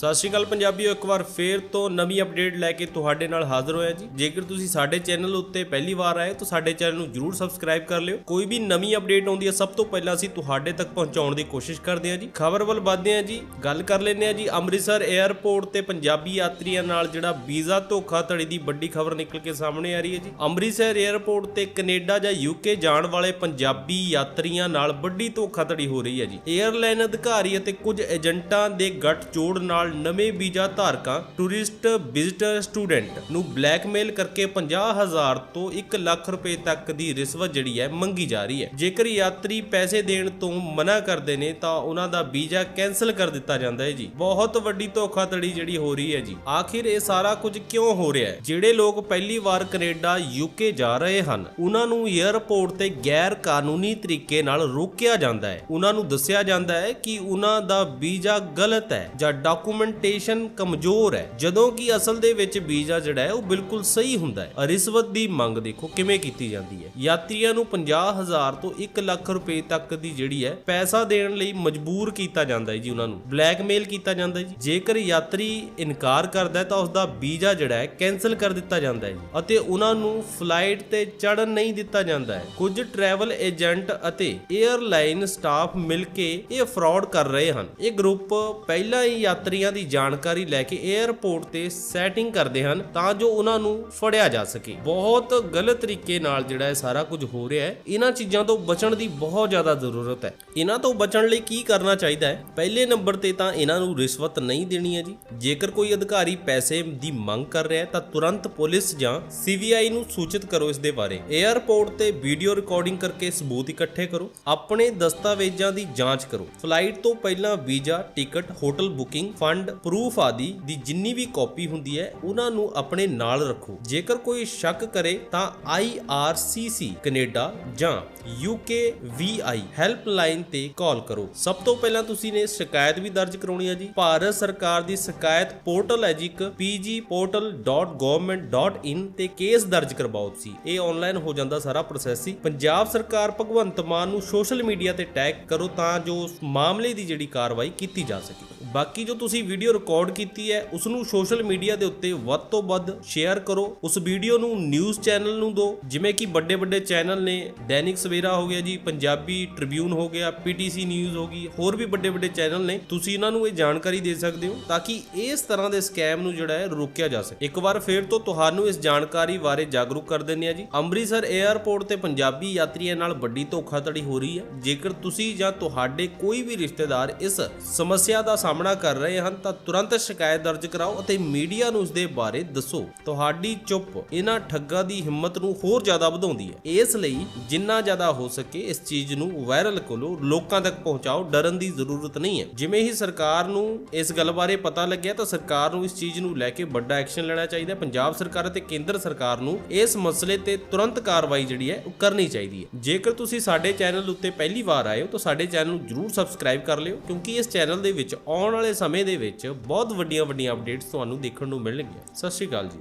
ਸਤਿ ਸ਼੍ਰੀ ਅਕਾਲ ਪੰਜਾਬੀਓ, ਇੱਕ ਵਾਰ ਫੇਰ ਤੋਂ ਨਵੀਂ ਅਪਡੇਟ ਲੈ ਕੇ ਤੁਹਾਡੇ ਨਾਲ ਹਾਜ਼ਰ ਹੋਇਆ ਜੀ। ਜੇਕਰ ਤੁਸੀਂ ਸਾਡੇ ਚੈਨਲ ਉੱਤੇ ਪਹਿਲੀ ਵਾਰ ਆਏ ਤਾਂ ਸਾਡੇ ਚੈਨਲ ਨੂੰ ਜਰੂਰ ਸਬਸਕ੍ਰਾਈਬ ਕਰ ਲਿਓ। ਕੋਈ ਵੀ ਨਵੀਂ ਅਪਡੇਟ ਆਉਂਦੀ ਹੈ, ਸਭ ਤੋਂ ਪਹਿਲਾਂ ਅਸੀਂ ਤੁਹਾਡੇ ਤੱਕ ਪਹੁੰਚਾਉਣ ਦੀ ਕੋਸ਼ਿਸ਼ ਕਰਦੇ ਹਾਂ ਜੀ। ਖਬਰ ਵੱਲ ਵਧਦੇ ਹਾਂ ਜੀ, ਗੱਲ ਕਰ ਲੈਂਦੇ ਹਾਂ ਜੀ। ਅੰਮ੍ਰਿਤਸਰ 에ਅਰਪੋਰਟ ਤੇ ਪੰਜਾਬੀ ਯਾਤਰੀਆਂ ਨਾਲ ਜਿਹੜਾ ਵੀਜ਼ਾ ਧੋਖਾਧੜੀ ਦੀ ਵੱਡੀ ਖਬਰ ਨਿਕਲ ਕੇ ਸਾਹਮਣੇ ਆ ਰਹੀ ਹੈ ਜੀ। ਅੰਮ੍ਰਿਤਸਰ 에ਅਰਪੋਰਟ ਤੇ ਕੈਨੇਡਾ ਜਾਂ ਯੂਕੇ ਜਾਣ ਵਾਲੇ ਪੰਜਾਬੀ ਯਾਤਰੀਆਂ ਨਾਲ ਵੱਡੀ ਧੋਖਾਧੜੀ ਹੋ ਰਹੀ ਹੈ ਜੀ। 에ਅਰਲਾਈਨ ਅਧਿਕਾਰੀ ਅਤੇ ਕੁਝ ਏਜੰਟਾਂ ਦੇ ਗੱਠਜੋੜ ਨਾਲ ਨਵੇਂ ਵੀਜ਼ਾ ਧਾਰਕਾਂ, ਟੂਰਿਸਟ ਵਿਜ਼ਟਰ ਸਟੂਡੈਂਟ ਨੂੰ ਬਲੈਕਮੇਲ ਕਰਕੇ 50000 ਤੋਂ 1 ਲੱਖ ਰੁਪਏ ਤੱਕ ਦੀ ਰਿਸ਼ਵਤ ਜਿਹੜੀ ਹੈ ਮੰਗੀ ਜਾ ਰਹੀ ਹੈ। ਜੇਕਰ ਯਾਤਰੀ ਪੈਸੇ ਦੇਣ ਤੋਂ ਮਨਾ ਕਰਦੇ ਨੇ, ਤਾਂ ਉਹਨਾਂ ਦਾ ਵੀਜ਼ਾ ਕੈਨਸਲ ਕਰ ਦਿੱਤਾ ਜਾਂਦਾ ਹੈ ਜੀ। ਬਹੁਤ ਵੱਡੀ ਧੋਖਾਧੜੀ ਜਿਹੜੀ ਹੋ ਰਹੀ ਹੈ ਜੀ। ਆਖਿਰ ਇਹ ਸਾਰਾ ਕੁਝ ਕਿਉਂ ਹੋ ਰਿਹਾ ਹੈ? ਜਿਹੜੇ ਲੋਕ ਪਹਿਲੀ ਵਾਰ ਕੈਨੇਡਾ, ਯੂਕੇ ਜਾ ਰਹੇ ਹਨ, ਉਹਨਾਂ ਨੂੰ 에ਅਰਪੋਰਟ ਤੇ ਗੈਰ ਕਾਨੂੰਨੀ ਤਰੀਕੇ ਨਾਲ ਰੋਕਿਆ ਜਾਂਦਾ ਹੈ। ਉਹਨਾਂ ਨੂੰ ਦੱਸਿਆ ਜਾਂਦਾ ਹੈ ਕਿ ਉਹਨਾਂ ਦਾ ਵੀਜ਼ਾ ਗਲਤ ਹੈ ਜਾਂ ਡਾਕੂਮੈਂਟੇਸ਼ਨ ਕਮਜ਼ੋਰ ਹੈ। ਜਦੋਂ ਕਿ ਅਸਲ ਦੇ ਵਿੱਚ ਵੀਜ਼ਾ ਜਿਹੜਾ ਹੈ, ਉਹ ਬਿਲਕੁਲ ਸਹੀ ਹੁੰਦਾ ਹੈ। ਰਿਸ਼ਵਤ ਦੀ ਮੰਗ ਦੇਖੋ ਕਿਵੇਂ ਕੀਤੀ ਜਾਂਦੀ ਹੈ। ਯਾਤਰੀਆਂ ਨੂੰ 50000 ਤੋਂ 1 ਲੱਖ ਰੁਪਏ ਤੱਕ ਦੀ ਜਿਹੜੀ ਹੈ, ਪੈਸਾ ਦੇਣ ਲਈ ਮਜਬੂਰ ਕੀਤਾ ਜਾਂਦਾ ਹੈ ਜੀ ਉਹਨਾਂ ਨੂੰ। ਬਲੈਕਮੇਲ ਕੀਤਾ ਜਾਂਦਾ ਹੈ ਜੀ। ਜੇਕਰ ਯਾਤਰੀ ਇਨਕਾਰ ਕਰਦਾ ਤਾਂ ਉਸ ਦਾ ਵੀਜ਼ਾ ਜਿਹੜਾ ਹੈ ਕੈਨਸਲ ਕਰ ਦਿੱਤਾ ਜਾਂਦਾ ਹੈ ਅਤੇ ਉਹਨਾਂ ਨੂੰ ਫਲਾਈਟ ਤੇ ਚੜਨ ਨਹੀਂ ਦਿੱਤਾ ਜਾਂਦਾ ਹੈ। ਕੁਝ ਟਰੈਵਲ ਏਜੰਟ ਅਤੇ 에ਅਰਲਾਈਨ ਸਟਾਫ ਮਿਲ ਕੇ ਇਹ ਫਰਾਡ ਕਰ ਰਹੇ ਹਨ। ਇਹ ਗਰੁੱਪ ਪਹਿਲਾਂ ਹੀ ਯਾਤਰੀਆਂ ਦੀ ਜਾਣਕਾਰੀ ਲੈ ਕੇ 에ਅਰਪੋਰਟ ਤੇ ਸੈਟਿੰਗ ਕਰਦੇ ਹਨ ਤਾਂ ਜੋ ਉਹਨਾਂ ਨੂੰ ਫੜਿਆ ਜਾ ਸਕੇ। ਬਹੁਤ ਗਲਤ ਤਰੀਕੇ ਨਾਲ ਜਿਹੜਾ ਇਹ ਸਾਰਾ ਕੁਝ ਹੋ ਰਿਹਾ ਹੈ, ਇਹਨਾਂ ਚੀਜ਼ਾਂ ਤੋਂ ਬਚਣ ਦੀ ਬਹੁਤ ਜ਼ਿਆਦਾ ਜ਼ਰੂਰਤ ਹੈ। ਇਹਨਾਂ ਤੋਂ ਬਚਣ ਲਈ ਕੀ ਕਰਨਾ ਚਾਹੀਦਾ ਹੈ? ਪਹਿਲੇ ਨੰਬਰ ਤੇ ਤਾਂ ਇਹਨਾਂ ਨੂੰ ਰਿਸ਼ਵਤ ਨਹੀਂ ਦੇਣੀ ਹੈ ਜੀ। ਜੇਕਰ ਕੋਈ ਅਧਿਕਾਰੀ ਪੈਸੇ ਦੀ ਮੰਗ ਕਰ ਰਿਹਾ ਹੈ, ਤਾਂ ਤੁਰੰਤ ਪੁਲਿਸ ਜਾਂ ਸੀਬੀਆਈ ਨੂੰ ਸੂਚਿਤ ਕਰੋ ਇਸ ਦੇ ਬਾਰੇ। 에ਅਰਪੋਰਟ ਤੇ ਵੀਡੀਓ ਰਿਕਾਰਡਿੰਗ ਕਰਕੇ ਸਬੂਤ ਇਕੱਠੇ ਕਰੋ। ਆਪਣੇ ਦਸਤਾਵੇਜ਼ਾਂ ਦੀ ਜਾਂਚ ਕਰੋ। ਫਲਾਈਟ ਤੋਂ ਪਹਿਲਾਂ visa ticket hotel booking fund proof ਆਦਿ ਦੀ ਜਿੰਨੀ ਵੀ ਕਾਪੀ ਹੁੰਦੀ ਹੈ, ਉਹਨਾਂ ਨੂੰ ਆਪਣੇ ਨਾਲ ਰੱਖੋ। ਜੇਕਰ ਕੋਈ ਸ਼ੱਕ ਕਰੇ ਤਾਂ IRCC ਕੈਨੇਡਾ ਜਾਂ UKVI ਹੈਲਪਲਾਈਨ ਤੇ ਕਾਲ ਕਰੋ। ਸਭ ਤੋਂ ਪਹਿਲਾਂ ਤੁਸੀਂ ਨੇ ਸ਼ਿਕਾਇਤ ਵੀ ਦਰਜ ਕਰਾਉਣੀ ਹੈ ਜੀ। ਭਾਰਤ ਸਰਕਾਰ ਦੀ ਸ਼ਿਕਾਇਤ ਪੋਰਟਲ ਹੈ ਜੀ, ਇੱਕ pgportal.government.in ਤੇ ਕੇਸ ਦਰਜ ਕਰਵਾਓ ਤੁਸੀਂ। ਇਹ ਆਨਲਾਈਨ ਹੋ ਜਾਂਦਾ ਸਾਰਾ ਪ੍ਰੋਸੈਸ ਹੀ। ਪੰਜਾਬ ਸਰਕਾਰ ਭਗਵੰਤ ਮਾਨ ਨੂੰ ਸੋਸ਼ਲ ਮੀਡੀਆ ਤੇ ਟੈਗ ਕਰੋ ਤਾਂ ਜੋ ਮਾਮਲੇ ਦੀ ਜਿਹੜੀ ਕਾਰਵਾਈ ਕੀਤੀ ਜਾ ਸਕੇ। ਬਾਕੀ ਜੋ ਤੁਸੀਂ ਵੀਡੀਓ ਰਿਕਾਰਡ ਕੀਤੀ ਹੈ ਉਸ ਨੂੰ ਸੋਸ਼ਲ ਮੀਡੀਆ ਦੇ ਉੱਤੇ ਵੱਧ ਤੋਂ ਵੱਧ ਸ਼ੇਅਰ ਕਰੋ। ਉਸ ਵੀਡੀਓ ਨੂੰ ਨਿਊਜ਼ ਚੈਨਲ ਨੂੰ ਦਿਓ ਜਿਵੇਂ ਕਿ ਵੱਡੇ ਵੱਡੇ ਚੈਨਲ ਨੇ, ਦੈਨਿਕ ਸਵੇਰਾ ਹੋ ਗਿਆ ਜੀ, ਪੰਜਾਬੀ ਟ੍ਰਿਬਿਊਨ ਹੋ ਗਿਆ ਪੀਟੀਸੀ ਨਿਊਜ਼ ਹੋ ਗਈ, ਹੋਰ ਵੀ ਵੱਡੇ ਵੱਡੇ ਚੈਨਲ ਨੇ, ਤੁਸੀਂ ਇਹਨਾਂ ਨੂੰ ਇਹ ਜਾਣਕਾਰੀ ਦੇ ਸਕਦੇ ਹੋ ਤਾਂ ਕਿ ਇਸ ਤਰ੍ਹਾਂ ਦੇ ਸਕੈਮ ਨੂੰ ਜਿਹੜਾ ਹੈ ਰੋਕਿਆ ਜਾ ਸਕੇ। ਇੱਕ ਵਾਰ ਫੇਰ ਤੋਂ ਤੁਹਾਨੂੰ ਇਸ ਜਾਣਕਾਰੀ ਬਾਰੇ ਜਾਗਰੂਕ ਕਰ ਦਿੰਦੇ ਆ ਜੀ। ਅੰਮ੍ਰਿਤਸਰ 에ਅਰਪੋਰਟ ਤੇ ਪੰਜਾਬੀ ਯਾਤਰੀਆਂ ਨਾਲ ਵੱਡੀ ਧੋਖਾਧੜੀ ਹੋ ਰਹੀ ਹੈ। ਜੇਕਰ ਤੁਸੀਂ ਜਾਂ ਤੁਹਾਡੇ ਕੋਈ ਵੀ ਰਿਸ਼ਤੇਦਾਰ ਇਸ ਸਮੱਸਿਆ ਦਾ ਸਾਹਮਣਾ ਕਰ ਰਹੇ ਹਨ ਤਾਂ ਤੁਰੰਤ ਸ਼ਿਕਾਇਤ ਦਰਜ ਕਰਾਓ ਅਤੇ ਮੀਡੀਆ ਨੂੰ ਇਸ ਦੇ ਬਾਰੇ ਦੱਸੋ। ਤੁਹਾਡੀ ਚੁੱਪ ਇਹਨਾਂ ਠੱਗਾਂ ਦੀ ਹਿੰਮਤ ਨੂੰ ਹੋਰ ਜ਼ਿਆਦਾ ਵਧਾਉਂਦੀ ਹੈ। ਇਸ ਲਈ ਜਿੰਨਾ ਜ਼ਿਆਦਾ ਹੋ ਸਕੇ ਇਸ ਚੀਜ਼ ਨੂੰ ਵਾਇਰਲ ਕਰੋ, ਲੋਕਾਂ ਤੱਕ ਪਹੁੰਚਾਓ, ਡਰਨ ਦੀ ਜ਼ਰੂਰਤ ਨਹੀਂ ਹੈ। ਜਿਵੇਂ ਹੀ ਸਰਕਾਰ ਨੂੰ ਇਸ ਗੱਲ ਬਾਰੇ ਪਤਾ ਲੱਗਿਆ ਤਾਂ ਸਰਕਾਰ ਨੂੰ ਇਸ ਚੀਜ਼ ਨੂੰ ਲੈ ਕੇ ਵੱਡਾ ਐਕਸ਼ਨ ਲੈਣਾ ਚਾਹੀਦਾ ਹੈ। ਪੰਜਾਬ ਸਰਕਾਰ ਅਤੇ ਕੇਂਦਰ ਸਰਕਾਰ ਨੂੰ ਇਸ ਮਸਲੇ ਤੇ ਤੁਰੰਤ ਕਾਰਵਾਈ ਜਿਹੜੀ ਹੈ ਉਹ ਕਰਨੀ ਚਾਹੀਦੀ ਹੈ। ਜੇਕਰ ਤੁਸੀਂ ਸਾਡੇ ਚੈਨਲ ਉੱਤੇ ਪਹਿਲੀ ਵਾਰ ਆਏ ਹੋ ਤਾਂ ਸਾਡੇ ਚੈਨਲ ਨੂੰ ਜਰੂਰ ਸਬਸਕ੍ਰਾਈਬ ਕਰ ਲਿਓ ਕਿਉਂਕਿ ਇਸ ਚੈਨਲ ਦੇ ਵਿੱਚ ਆਉਣ ਵਾਲੇ ਸਮੇਂ ਦੇ ਵਿੱਚ ਬਹੁਤ ਵੱਡੀਆਂ ਵੱਡੀਆਂ ਅਪਡੇਟਸ ਤੁਹਾਨੂੰ ਦੇਖਣ ਨੂੰ ਮਿਲਣਗੀਆਂ। ਸਤਿ ਸ਼੍ਰੀ ਅਕਾਲ ਜੀ।